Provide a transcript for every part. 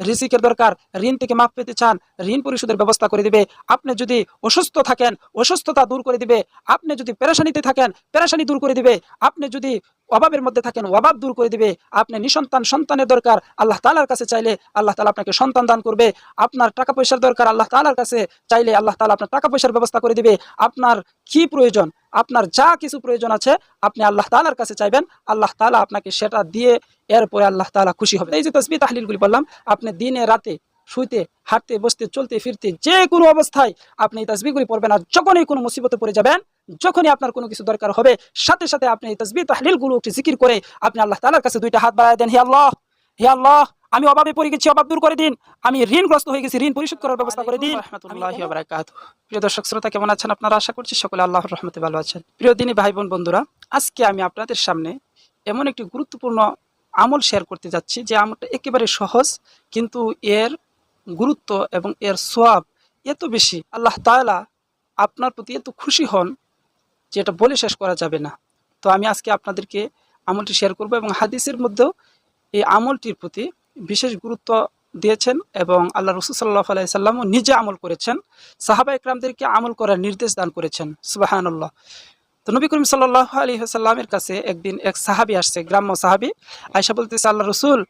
রিসিকের দরকার, ঋণ থেকে মাপ পেতে চান, ঋণ পরিশোধের ব্যবস্থা করে দিবে। আপনি যদি অসুস্থ থাকেন, অসুস্থতা দূর করে দিবে। আপনি যদি পেরেশানিতে থাকেন, পেরেশানি দূর করে দিবে। আপনি যদি অভাবের মধ্যে থাকেন, অভাব দূর করে দিবে। আপনি নিঃসন্তান, সন্তানের দরকার। আল্লাহ তালার কাছে চাইলে আল্লাহ তালা আপনাকে সন্তান দান করবে। আপনার টাকা পয়সার দরকার, আল্লাহ তালার কাছে চাইলে আল্লাহ তালা আপনার টাকা পয়সার ব্যবস্থা করে দিবে। আপনার কি প্রয়োজন? আপনার যা কিছু প্রয়োজন আছে, আপনি আল্লাহ তালার কাছে চাইবেন। আল্লাহ তালা আপনাকে সেটা দিয়ে এরপরে আল্লাহ তালা খুশি হবে। এই যে তসবি তাহলিলগুলি বললাম, আপনি দিনে, রাতে শুইতে, হাঁটতে, বসতে, চলতে, ফিরতে যে কোনো অবস্থায় আপনি এই তসবিগুলি পড়বেন আর যখনই কোনো মুসিবতে পড়ে যাবেন, যখনই আপনার কোনো কিছু দরকার হবে, সাথে সাথে আপনি এই তসবি তাহলিলগুলো একটি জিকির করে আপনি আল্লাহ তালার কাছে দুইটা হাত বাড়ায় দেন, হে আল্লাহ হে আল্লাহ আমি অভাবে পড়ে গেছি অভাব দূর করে দিন। আমি ঋণগ্রস্ত হয়ে গেছি ঋণ পরিশোধ করার ব্যবস্থা করে দিন। প্রিয় দর্শক শ্রোতা কেমন আছেন আপনারা? আশা করছি সকলে আল্লাহর রহমতে ভালো আছেন। প্রিয় দিনী ভাই বোন বন্ধুরা আজকে আমি আপনাদের সামনে এমন একটি গুরুত্বপূর্ণ আমল শেয়ার করতে যাচ্ছি। যে আমলটা একেবারে সহজ কিন্তু এর গুরুত্ব এবং এর সোয়াব এত বেশি। আল্লাহ তাআলা আপনার প্রতি এত খুশি হন যে এটা বলে শেষ করা যাবে না। তো আমি আজকে আপনাদেরকে আমলটি শেয়ার করব এবং হাদিসের মধ্যেও এই আমলটির প্রতি বিশেষ গুরুত্ব দিয়েছেন এবং আল্লাহ রসুল সাল্লাহ আলাইসাল্লামও নিজে আমল করেছেন। সাহাবা ইকরামদেরকে আমল করার নির্দেশ দান করেছেন। সুবাহান্লাহ তো নবী করিম সাল্লাহ আলী সাল্লামের কাছে একদিন এক সাহাবি আসছে, গ্রাম্য সাহাবি। আয়সা বলতেছে, আল্লাহ রসুল,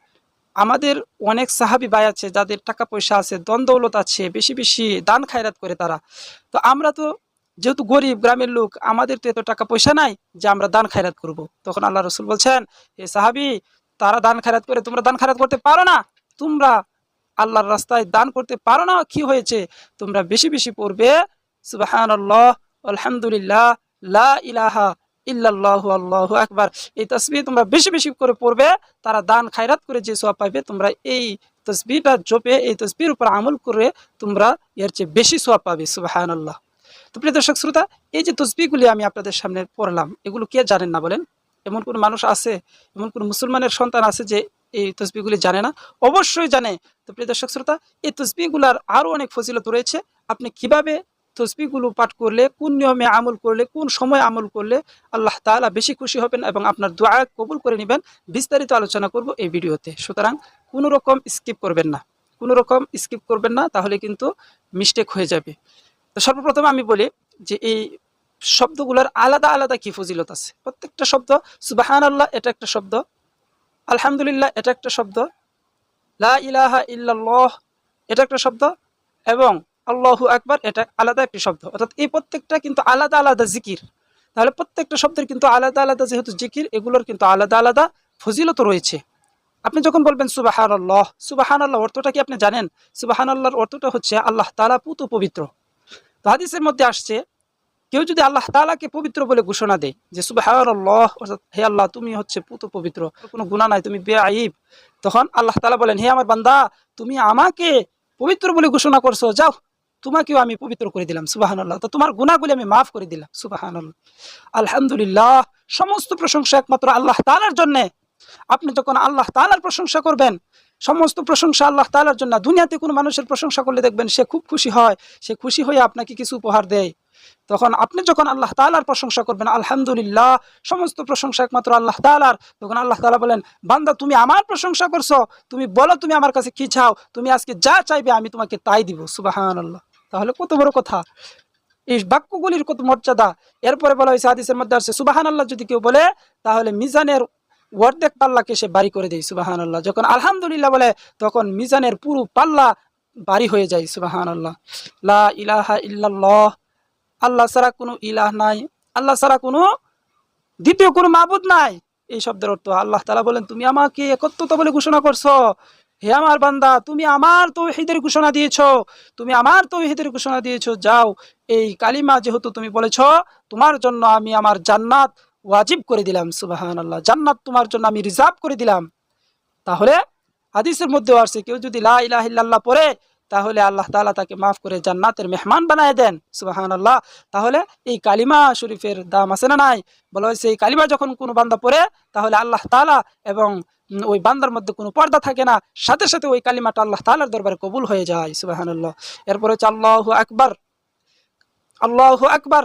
আমাদের অনেক সাহাবি ভাই আছে, যাদের টাকা পয়সা আছে দ্বন্দ্বলত আছে, বেশি বেশি দান খায়রাত করে তারা। তো আমরা তো যেহেতু গরিব, গ্রামের লোক, আমাদের তো এত টাকা পয়সা নাই যে আমরা দান খায়রাত করব। তখন আল্লাহ রসুল বলছেন, এ সাহাবি তারা দান খায়রাত করে, তোমরা দান খায়রাত করতে পারো না। তোমরা আল্লাহর রাস্তায় দান করতে পারো না। কি হয়েছে? তোমরা বেশি বেশি পড়বে আলহামদুলিল্লাহ আকবার। এই তসবিহ তোমরা বেশি বেশি করে পড়বে, তারা দান খায়রাত করে যে সব পাইবে, তোমরা এই তসবিটা জপে, এই তসবির উপর আমল করে তোমরা এর চেয়ে বেশি সোয়াব পাবে সুবাহান তো প্রিয় দর্শক, শ্রোতা, এই যে তসবিগুলি আমি আপনাদের সামনে পড়লাম, এগুলো কে জানেন না বলেন? এমন কোন মানুষ আছে, এমন কোন মুসলমানের সন্তান আছে যে এই তসবিগুলি জানে না? অবশ্যই জানে। তো প্রিয় দর্শক শ্রোতা, এই তসবিগুলার আরও অনেক ফজিলত রয়েছে। আপনি কীভাবে তসবিগুলো পাঠ করলে, কোন নিয়মে আমল করলে, কোন সময় আমল করলে আল্লাহ তাআলা বেশি খুশি হবেন এবং আপনার দোয়া কবুল করে নেবেন, বিস্তারিত আলোচনা করব এই ভিডিওতে। সুতরাং কোনো রকম স্কিপ করবেন না। কোনো রকম স্কিপ করবেন না, তাহলে কিন্তু মিস্টেক হয়ে যাবে। তো সর্বপ্রথম আমি বলি যে এই শব্দগুলোর আলাদা আলাদা কি ফজিলত আছে? প্রত্যেকটা শব্দ সুবাহান আল্লাহ এটা একটা শব্দ। আলহামদুলিল্লাহ, এটা একটা শব্দ। লা ইলাহা ইল্লাল্লাহ, এটা একটা শব্দ। এবং আল্লাহু আকবার, এটা আলাদা একটি শব্দ। অর্থাৎ এই প্রত্যেকটা কিন্তু আলাদা আলাদা জিকির। তাহলে প্রত্যেকটা শব্দের কিন্তু আলাদা আলাদা যেহেতু জিকির, এগুলোর কিন্তু আলাদা আলাদা ফজিলত রয়েছে। আপনি যখন বলবেন সুবাহান আল্লাহ সুবাহান আল্লাহ অর্থটা কি আপনি জানেন? সুবাহান আল্লাহর অর্থটা হচ্ছে আল্লাহ তালা পুত পবিত্র। তো হাদিসের মধ্যে আসছে কেউ যদি আল্লাহ তালাকে পবিত্র বলে ঘোষণা দেয় যে আল্লাহ অর্থাৎ হে আল্লাহ, তুমি হচ্ছে পুত পবিত্র কোনো গুণা নাই, তুমি বে আইব তখন আল্লাহ তালা বলেন, হে আমার বান্দা, তুমি আমাকে পবিত্র বলে ঘোষণা করছ, যাও, তোমাকেও আমি পবিত্র করে দিলাম সুবাহান আল্লাহ তো তোমার গুণাগুলি আমি মাফ করে দিলাম সুবাহান আলহামদুলিল্লাহ, সমস্ত প্রশংসা একমাত্র আল্লাহ তালার জন্যে। আপনি যখন আল্লাহ তালার প্রশংসা করবেন, সমস্ত প্রশংসা আল্লাহ তালার জন্য, দুনিয়াতে কোনো মানুষের প্রশংসা করলে দেখবেন সে খুব খুশি হয়, সে খুশি হয়ে আপনাকে কিছু উপহার দেয়। তখন আপনি যখন আল্লাহ তালার প্রশংসা করবেন, আলহামদুলিল্লাহ, সমস্ত প্রশংসা একমাত্র আল্লাহ তালার তখন আল্লাহ তালা বলেন, বান্দা, তুমি আমার প্রশংসা করছ, তুমি বলো তুমি আমার কাছে কি চাও, তুমি আজকে যা চাইবে আমি তোমাকে তাই দিব সুবাহান আল্লাহ তাহলে কত বড় কথা। এই বাক্যগুলির কত মর্যাদা। এরপরে বলা হয়েছে, হাদিসের মধ্যে আসছে সুবাহান আল্লাহ যদি কেউ বলে, তাহলে মিজানের অর্ধেক পাল্লাকে সে বাড়ি করে দেয় সুবাহান আল্লাহ যখন আলহামদুলিল্লাহ বলে, তখন মিজানের পুরো পাল্লা বাড়ি হয়ে যায় সুবাহান আল্লাহ লা ইলাহা আল্লাহ ছাড়া কোনো ইলাহ নাই, আল্লাহ ছাড়া কোনো দ্বিতীয় কোনো মাবুদ নাই। এই শব্দের অর্থ আল্লাহ তালা বলেন, তুমি আমাকে একত্রতা বলে ঘোষণা করছ। হে আমার বান্দা, তুমি আমার তৌহিদের ঘোষণা দিয়েছ। তুমি আমার তৌহিদের ঘোষণা দিয়েছ। যাও, এই কালিমা যেহেতু তুমি বলেছ, তোমার জন্য আমি আমার জান্নাত ওয়াজিব করে দিলাম। সুবাহান আল্লাহ জান্নাত তোমার জন্য আমি রিজার্ভ করে দিলাম। তাহলে হাদিসের মধ্যেও আসছে, কেউ যদি লা ইলাহা ইল্লাল্লাহ পড়ে তাহলে আল্লাহ তালা তাকে মাফ করে জান্নাতের মেহমান বানায় দেন। সুবাহান আল্লাহ তাহলে এই কালিমা শরীফের দাম আছে না নাই? বলা হয়েছে, এই কালিমা যখন কোনো বান্দা পড়ে, তাহলে আল্লাহ তালা এবং ওই বান্দার মধ্যে কোনো পর্দা থাকে না। সাথে সাথে ওই কালিমাটা আল্লাহ তালার দরবারে কবুল হয়ে যায়। সুবাহান আল্লাহ এরপরে হচ্ছে আল্লাহ আকবর। আল্লাহ আকবার।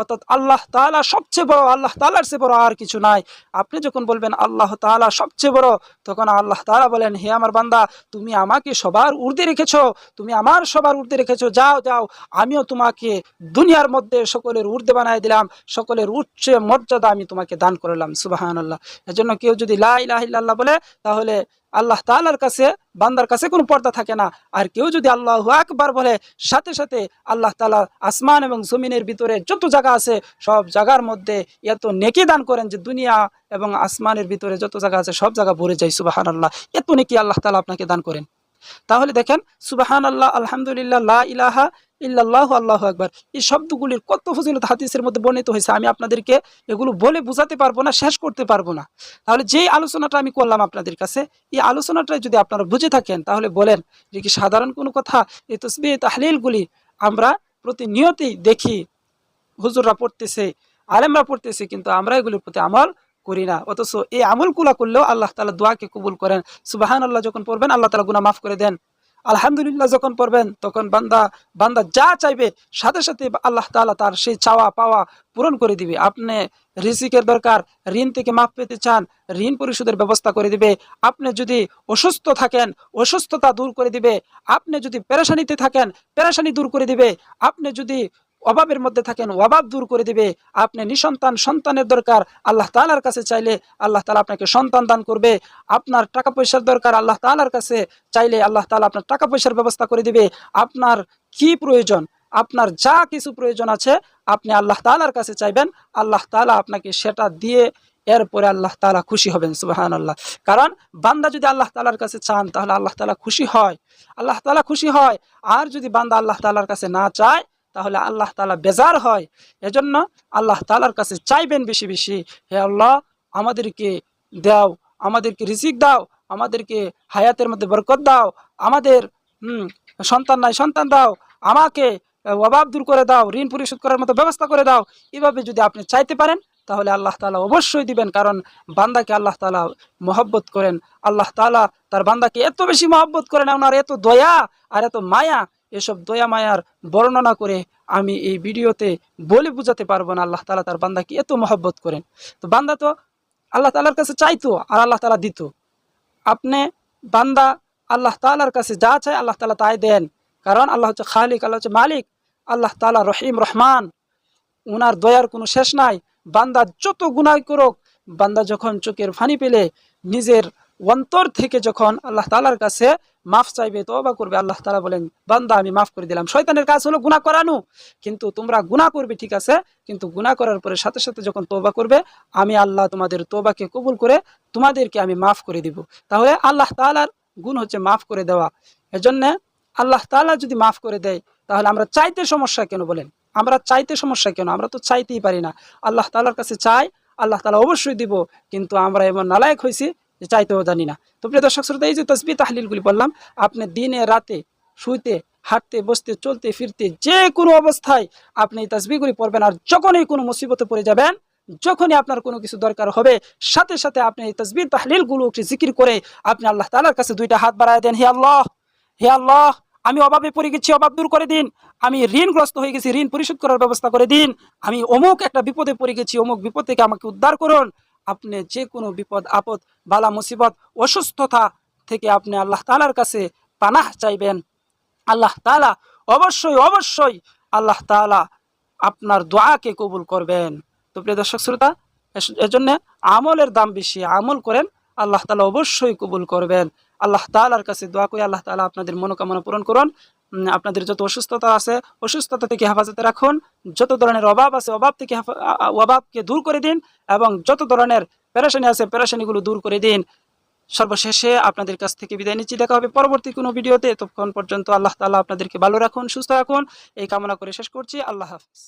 অর্থাৎ আল্লাহ তাআলা সবচেয়ে বড়, আল্লাহ তাআলার চেয়ে বড় আর কিছু নাই। আপনি যখন বলবেন আল্লাহ তাআলা সবচেয়ে বড়, তখন আল্লাহ তাআলা বলেন, হে আমার বান্দা, তুমি আমাকে সবার ঊর্ধ্বে রেখেছো, তুমি আমার সবার ঊর্ধ্বে রেখেছো, যাও যাও, আমিও তোমাকে দুনিয়ার মধ্যে সকলের উর্দে বানায় দিলাম, সকলের উচ্চ মর্যাদা আমি তোমাকে দান করলাম সুবাহান আল্লাহ এজন্য কেউ যদি লা ইলাহা ইল্লাল্লাহ বলে, তাহলে আল্লাহ তাআলার কাছে, বান্দার কাছে কোনো পর্দা থাকে না। আর কেউ যদি আল্লাহ আকবার বলে, সাথে সাথে আল্লাহ তালা আসমান এবং জমিনের ভিতরে যত জায়গা আছে, সব জায়গার মধ্যে এত নেকি দান করেন যে দুনিয়া এবং আসমানের ভিতরে যত জায়গা আছে, সব জায়গা ভরে যায় সুবাহান আল্লাহ এত নেকি আল্লাহ তালা আপনাকে দান করেন। তাহলে দেখেন সুবাহান আল্লাহ আলহামদুলিল্লাহ, লা ইলাহা ইল্লাল্লাহু আল্লাহু আকবার। এই শব্দগুলির কত ফজিলত হাদিসের মধ্যে বর্ণিত হয়েছে, আমি আপনাদেরকে এগুলো বলে বোঝাতে পারব না, শেষ করতে পারব না। তাহলে যেই আলোচনাটা আমি করলাম আপনাদের কাছে, এই আলোচনাটা যদি আপনারা বুঝে থাকেন, তাহলে বলেন যে কি সাধারণ কোনো কথা? এই তসবি তাহলিলগুলি আমরা প্রতিনিয়তই দেখি, হুজুররা পড়তেছে, আলেমরা পড়তেছে, কিন্তু আমরা এগুলির প্রতি আমল করি না। অথচ এই আমলগুলা করলেও আল্লাহ তালা দোয়াকে কবুল করেন। সুবাহান আল্লাহ যখন পড়বেন, আল্লাহ তালা গুনা মাফ করে দেন। আলহামদুলিল্লাহ যখন পড়বেন, তখন বান্দা বান্দা যা চাইবে, সাথে সাথে আল্লাহ তালা তার সেই চাওয়া, পাওয়া পূরণ করে দিবে। আপনি রিজিকের দরকার, ঋণ থেকে মাফ পেতে চান, ঋণ পরিশোধের ব্যবস্থা করে দিবে। আপনি যদি অসুস্থ থাকেন, অসুস্থতা দূর করে দিবে। আপনি যদি পেরেশানিতে থাকেন, পেরেশানি দূর করে দিবে। আপনি যদি অভাবের মধ্যে থাকেন, অভাব দূর করে দিবে। আপনি নিঃসন্তান, সন্তানের দরকার। আল্লাহ তালার কাছে চাইলে আল্লাহ তালা আপনাকে সন্তান দান করবে। আপনার টাকা পয়সার দরকার, আল্লাহ তাআলার কাছে চাইলে আল্লাহ তালা আপনার টাকা পয়সার ব্যবস্থা করে দিবে। আপনার কি প্রয়োজন? আপনার যা কিছু প্রয়োজন আছে, আপনি আল্লাহ তালার কাছে চাইবেন। আল্লাহ তাআলা আপনাকে সেটা দিয়ে এরপরে আল্লাহ তাআলা খুশি হবেন সুবাহান আল্লাহ কারণ বান্দা যদি আল্লাহ তালার কাছে চান, তাহলে আল্লাহ তালা খুশি হয়। আল্লাহ তালা খুশি হয়। আর যদি বান্দা আল্লাহ তালার কাছে না চায় তাহলে আল্লাহ তালা বেজার হয়। এজন্য আল্লাহ তালার কাছে চাইবেন বেশি বেশি, হে আল্লাহ, আমাদেরকে দাও, আমাদেরকে রিজিক দাও, আমাদেরকে হায়াতের মধ্যে বরকত দাও, আমাদের সন্তান নাই সন্তান দাও, আমাকে অভাব দূর করে দাও, ঋণ পরিশোধ করার মতো ব্যবস্থা করে দাও, এভাবে যদি আপনি চাইতে পারেন, তাহলে আল্লাহ তালা অবশ্যই দিবেন, কারণ বান্দাকে আল্লাহ তালা মহব্বত করেন। আল্লাহ তালা তার বান্দাকে এত বেশি মহব্বত করেন, ওনার এত দয়া আর এত মায়া এসব দয়া মায়ার বর্ণনা করে আমি এই ভিডিওতে বলে বুঝাতে পারব না আল্লাহ তাআলা তার বান্দাকে এত মহব্বত করেন। তো বান্দা তো আল্লাহ তালার কাছে চাইতো আর আল্লাহ তালা দিত। আপনি বান্দা আল্লাহ তালার কাছে যা চায় আল্লাহ তালা তাই দেন। কারণ আল্লাহ হচ্ছে খালিক, আল্লাহ হচ্ছে মালিক, আল্লাহ তালা রহিম, রহমান। উনার দয়ার কোনো শেষ নাই। বান্দা যত গুনাহ করুক, বান্দা যখন চোখের ফানি পেলে, নিজের অন্তর থেকে যখন আল্লাহ তালার কাছে মাফ চাইবে, তওবা করবে, আল্লাহ তালা বলেন, বান্দা, আমি মাফ করে দিলাম। শয়তানের কাজ হলো গুনাহ করানো। কিন্তু তোমরা গুনাহ করবে, ঠিক আছে? কিন্তু গুনাহ করার পরে সাথে সাথে যখন তোবা করবে, আমি আল্লাহ তোমাদের তোবাকে কবুল করে তোমাদেরকে আমি মাফ করে দিব। তাহলে আল্লাহ তালার গুণ হচ্ছে মাফ করে দেওয়া। এজন্য আল্লাহ তালা যদি মাফ করে দেয়, তাহলে আমরা চাইতে সমস্যা কেন বলেন? আমরা চাইতে সমস্যা কেন? আমরা তো চাইতেই পারি না। আল্লাহ তালার কাছে চাই, আল্লাহ তালা অবশ্যই দিব। কিন্তু আমরা এমন নালায়ক হয়েছি চাইতেও জানি না। তো প্রিয় দর্শক শ্রোতা, এই যে তসবি তাহলিলগুলি বললাম আপনি দিনে, রাতে, শুইতে, হাঁটতে, বসতে, চলতে, ফিরতে, যে কোনো অবস্থায় আপনি এই তসবিগুলি পড়বেন আর যখনই কোনো মুসিবতে পড়ে যাবেন, যখনই আপনার কোনো কিছু দরকার হবে, সাথে সাথে আপনি এই তসবির তাহলিলগুলো একটি জিকির করে আপনি আল্লাহ তালার কাছে দুইটা হাত বাড়ায় দেন, হে আল্লাহ হে আল্লাহ, আমি অভাবে পড়ে গেছি, অভাব দূর করে দিন, আমি ঋণগ্রস্ত হয়ে গেছি, ঋণ পরিশোধ করার ব্যবস্থা করে দিন, আমি অমুক একটা বিপদে পড়ে গেছি, অমুক বিপদ থেকে আমাকে উদ্ধার করুন আপনি যে কোনো বিপদ, আপদ, বালা, মুসিবত, অসুস্থতা থেকে আপনি আল্লাহ তালার কাছে পানাহ চাইবেন। আল্লাহ তাআলা অবশ্যই অবশ্যই আল্লাহ তাআলা আপনার দোয়াকে কবুল করবেন। তো প্রিয় দর্শক, শ্রোতা এজন্য আমলের দাম বেশি, আমল করেন, আল্লাহ তালা অবশ্যই কবুল করবেন। আল্লাহ তাআলার কাছে দোয়া করে, আল্লাহ তাআলা আপনাদের মনোকামনা পূরণ করুন। আপনাদের যত অসুস্থতা আছে, অসুস্থতা থেকে হেফাজতে রাখুন। যত ধরনের অভাব আছে, অভাব থেকে অভাবকে দূর করে দিন এবং যত ধরনের পেরেশানি আছে, পেরেশানিগুলো দূর করে দিন। সর্বশেষে আপনাদের কাছ থেকে বিদায় নিচ্ছি। দেখা হবে পরবর্তী কোনো ভিডিওতে। ততক্ষণ পর্যন্ত আল্লাহ তালা আপনাদেরকে ভালো রাখুন, সুস্থ রাখুন। এই কামনা করে শেষ করছি। আল্লাহ হাফিজ।